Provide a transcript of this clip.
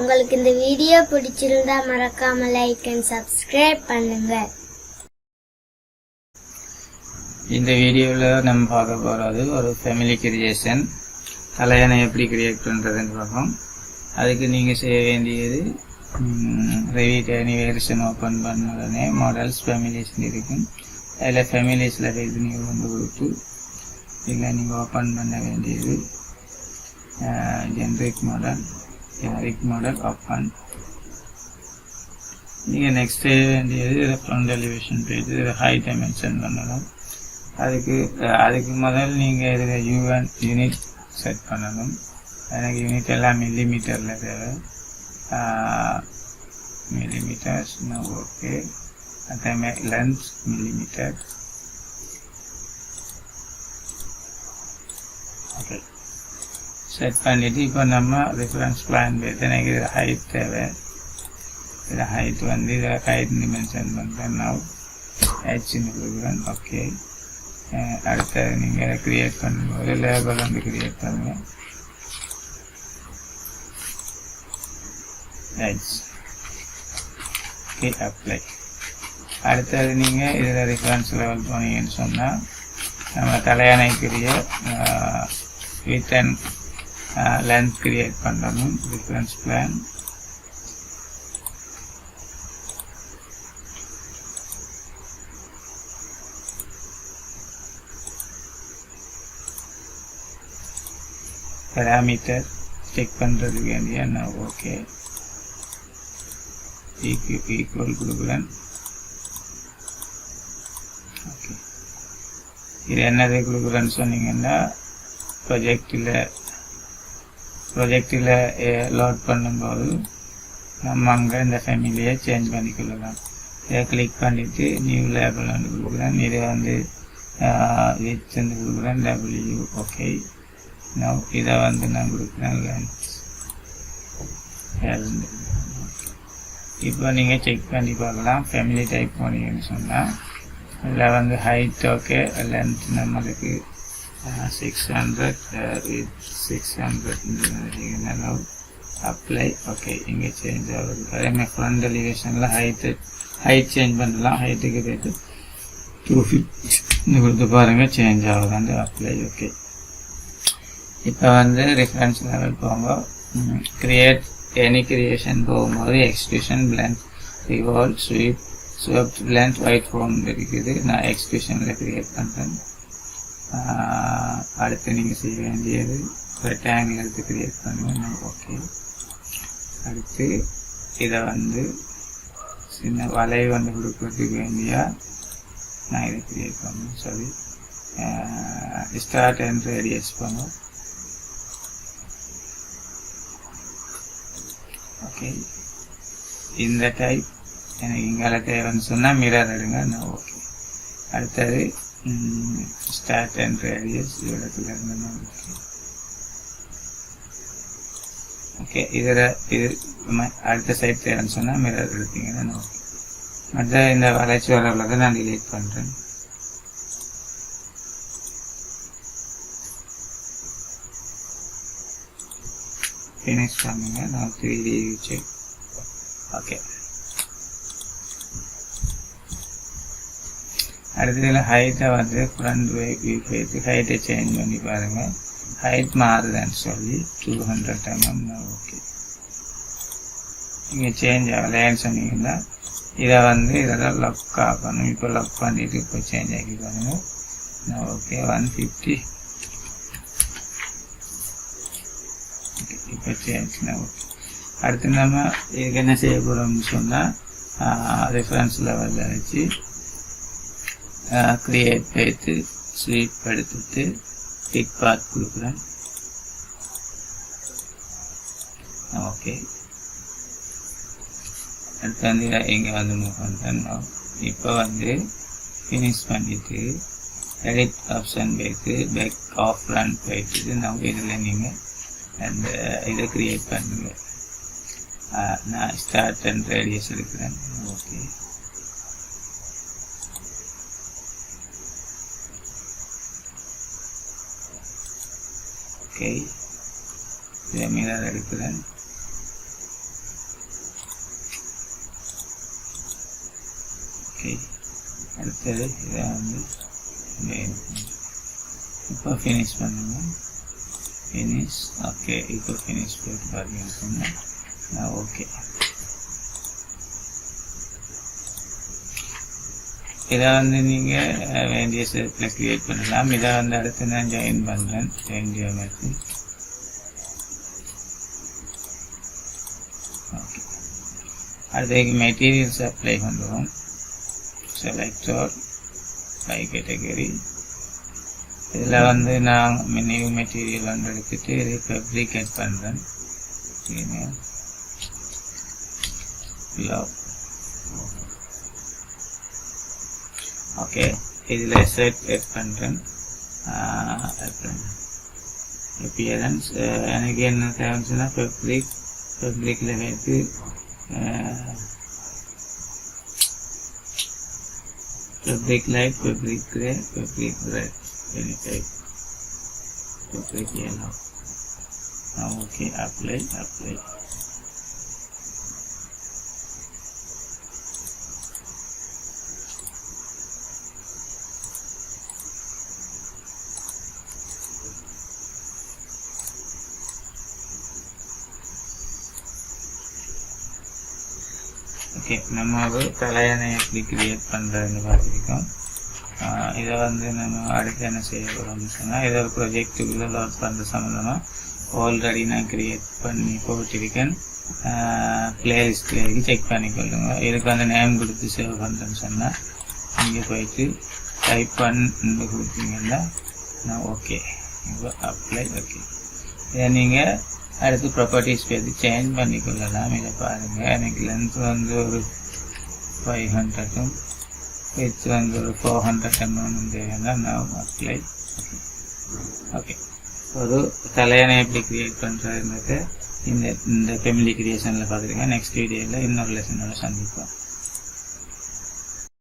உங்களுக்கு இந்த வீடியோ பிடிச்சிருந்தா மறக்காம லைக் அண்ட் சப்ஸ்கிரைப் பண்ணுங்க. இந்த வீடியோவில் நம்ம பார்க்க போகிறது ஒரு ஃபேமிலி கிரியேஷன் தலையணை எப்படி கிரியேட் பண்ணுறதுன்னு பார்ப்போம். அதுக்கு நீங்கள் செய்ய வேண்டியது ரெவிட் அனிவேர்ஷன் ஓப்பன் பண்ண உடனே மாடல்ஸ் ஃபேமிலிஸ் இருக்கும். அதில் ஃபேமிலிஸில் இது நீங்கள் கொண்டு கொடுத்து இல்லை நீங்கள் ஓப்பன் பண்ண வேண்டியது generic model generic model open நீங்கள் நெக்ஸ்ட் செய்ய வேண்டியது ஃப்ரண்ட் டெலிவிஷன் பேஜ் இது ஹை டைமென்ஷன் பண்ணணும். அதுக்கு அதுக்கு முதல் நீங்கள் இதில் யூஎன் யூனிட் செட் பண்ணணும். எனக்கு யூனிட் எல்லாம் மில்லிமீட்டரில் தேவை. மில்லிமீட்டர்ஸ் ஓகே அதே மாதிரி லென்த் மில்லிமீட்டர் ஓகே செட் பண்ணிவிட்டு இப்போ நம்ம ரெஃபரன்ஸ் பிளான் எத்தனை இதில் ஹைட் தேவை இதில் ஹைட் வந்து இதில் ஹைட் மென்ஷன் பண்ணுறேன் நான் ஹெச்னு கொடுக்குறேன் ஓகே அடுத்தது நீங்கள் கிரியேட் பண்ணும்போது லேபர் வந்து கிரியேட் பண்ணுங்க ஹெச் ஓகே அப்ளை அடுத்தது நீங்கள் இதில் ரெஃபரன்ஸ் லெவல் போனீங்கன்னு சொன்னால் நம்ம தலையணைக்குரிய வித் அண்ட் லென்த் கிரியேட் பண்ணணும் ரெஃபரன்ஸ் பிளான் பேராமீட்டர் செக் பண்ணுறதுக்கு வேண்டிய நான் ஓகே ஈக்குவல் கொடுக்குறேன் ஓகே இது என்னது கொடுக்குறேன்னு சொன்னீங்கன்னா ப்ரொஜெக்டில் ப்ரொஜெக்டில் லோட் eh, பண்ணும்போது நம்ம அங்கே இந்த ஃபேமிலியை சேஞ்ச் பண்ணிக்கொள்ளலாம். இதை கிளிக் பண்ணிவிட்டு நியூ லேபிள் வந்து கொடுக்குறேன். இது வந்து வித் வந்து கொடுக்குறேன். டபிள்யூ ஓகே நான் இதை வந்து நான் கொடுக்குறேன் இப்போ நீங்கள் செக் பண்ணி பார்க்கலாம். ஃபேமிலி டைப் போனீங்கன்னு சொன்னால் அதில் வந்து ஹைட் ஓகே லென்த் நம்மளுக்கு six hundred six hundred apply okay இங்கே சேஞ்ச் ஆகுது அதேமாதிரி ஃப்ரண்ட் எலிவேஷனில் ஹைட்டு ஹைட் சேஞ்ச் பண்ணலாம் ஹைட்டுக்கு போயிட்டு டூ ஃபிஃப்டி கொடுத்து பாருங்கள் சேஞ்ச் ஆகுது அந்த அப்ளை ஓகே இப்போ வந்து ரெஃபரன்ஸ் லெவல் போங்க கிரியேட் எனி கிரியேஷன் போகும்போது extrusion blend revolve sweep sweep blend void form இருக்குது நான் எக்ஸ்டியூஷனில் கிரியேட் பண்ணுறேன் அடுத்து நீங்கள் செய்ய வேண்டியது ஒரு டேங் எடுத்து கிரியேட் பண்ணுவேன் ஓகே அடுத்து இதை வந்து சின்ன வலையை வந்து கொடுக்கறதுக்கு வேண்டியா நான் இதை கிரியேட் பண்ணுவேன் சாரி ஸ்டார்ட் என்று ரெடியஸ் பண்ணுவோம் ஓகே இந்த டைப் எனக்கு இங்கே தேவைன்னு சொன்னால் மிரர் எடுங்க. நான் ஓகே அடுத்தது ஸ்டார்ட் அண்ட் ரேடியஸ் இடத்துல இருந்து ஓகே இதில் இது அடுத்த சைட் தேவைன்னு சொன்னால் மிரர் எடுத்தீங்கன்னா ஓகே மற்ற இந்த வளர்ச்சி வரவில் நான் டிலீட் பண்ணுறேன் ஃபினிஷ் பண்ணுங்க நான் த்ரீ டி செக் ஓகே அடுத்ததுல ஹைட்டை வந்து ஃப்ரண்ட் வியூ போயிட்டு ஹைட்டை சேஞ்ச் பண்ணி பாருங்கள் ஹைட் மாறுதுன்னு சொல்லி டூ ஹண்ட்ரட் எம்எம்னா ஓகே நீங்கள் சேஞ்ச் ஆகலைன்னு சொன்னீங்கன்னா இதை வந்து இதெல்லாம் லக் ஆகணும் இப்போ லக் பண்ணிட்டு இப்போ சேஞ்ச் ஆக்கி நான் ஓகே ஒன் ஃபிஃப்டி இப்போ சேஞ்ச்னா ஓகே அடுத்து நம்ம இதுக்கு என்ன செய்ய போகிறோம்னு சொன்னால் ரெஃபரன்ஸ் லெவலில் வச்சு க்ரியேட் எடுத்து ஸ்வீப் எடுத்துட்டு டிக் பாத் கொடுக்குறேன். ஓகே. அடுத்து வந்து இங்கே வந்து மூவ் பண்ணுறேன் இப்போ வந்து ஃபினிஷ் பண்ணிவிட்டு எடிட் ஆப்ஷன் போயிட்டு பேக் ஆஃப் ரன் போயிட்டு நம்ம இதில் நீங்கள் அந்த இதை கிரியேட் பண்ணுங்க. நான் ஸ்டார்ட் அண்ட் ரேடியஸ் எடுக்கிறேன். ஓகே. ஓகே இதை மேலே எடுக்கிறேன் ஓகே அடுத்தது இதை வந்து இப்போ ஃபினிஷ் பண்ணுங்கள் ஃபினிஷ் ஓகே இப்போ ஃபினிஷ் போட்டு பார்த்தீங்கன்னா ஓகே இதை வந்து நீங்கள் வேண்டிய செட்டில் க்ரியேட் பண்ணலாம். இதை வந்து அடுத்து நான் ஜாயின் பண்ணுறேன் வேண்டிய மாதிரி ஓகே அடுத்து மெட்டீரியல்ஸ் அப்ளை பண்ணுவோம் செலக்டர் ஆல் பை கேட்டகரி இதில் வந்து நான் நியூ மெட்டீரியல் வந்து எடுத்துட்டு இதை ஃபெப்ரிகேட் பண்ணுறேன் லவ் ஓகே இதில் செட் எட் பண்ணுறேன் அப்பியரன்ஸ் எனக்கு என்ன தேவைச்சுன்னா ஃபேப்ரிக் ஃபேப்ரிக்கில் வைத்து fabric light fabric grey fabric red any type. Fabric yellow. Okay apply apply okay நம்ம ஒரு தலையணை எப்படி கிரியேட் பண்ணுறதுன்னு பார்த்துருக்கோம் இதை வந்து நம்ம அடுத்து என்ன செய்ய போகிறோம்னு சொன்னால் இதை ஒரு ப்ரொஜெக்டுக்குள்ளே லோட் பண்ணுற சம்மந்தமாக ஆல்ரெடி நான் கிரியேட் பண்ணி போட்டிருக்கேன். பிளேலிஸ்ட்டில் செக் பண்ணிக்கொள்ளுங்க. இதுக்கு வந்து நேம் கொடுத்து சேவ் பண்ணுறேன்னு சொன்னால் இங்கே போயிட்டு டைப் பண்ணி கொடுத்தீங்கன்னா நான் ஓகே இப்போ அப்ளை ஓகே இதை நீங்கள் அடுத்து ப்ராப்பர்ட்டிஸ் பேசி சேஞ்ச் பண்ணிக்கொள்ளலாம். இதை பாருங்கள் எனக்கு லென்த் வந்து ஒரு ஃபைவ் ஹண்ட்ரடும் வித் வந்து ஒரு ஃபோர் ஹண்ட்ரட் எம்எம் தேவைன்னா நான் அப்ளை ஓகே ஒரு தலையணை எப்படி கிரியேட் பண்ணுறதுன்றது இந்த இந்த ஃபெமிலி கிரியேஷனில் பார்த்துருங்க நெக்ஸ்ட் வீடியோவில் இன்னொரு லெசனோட சந்திப்போம்.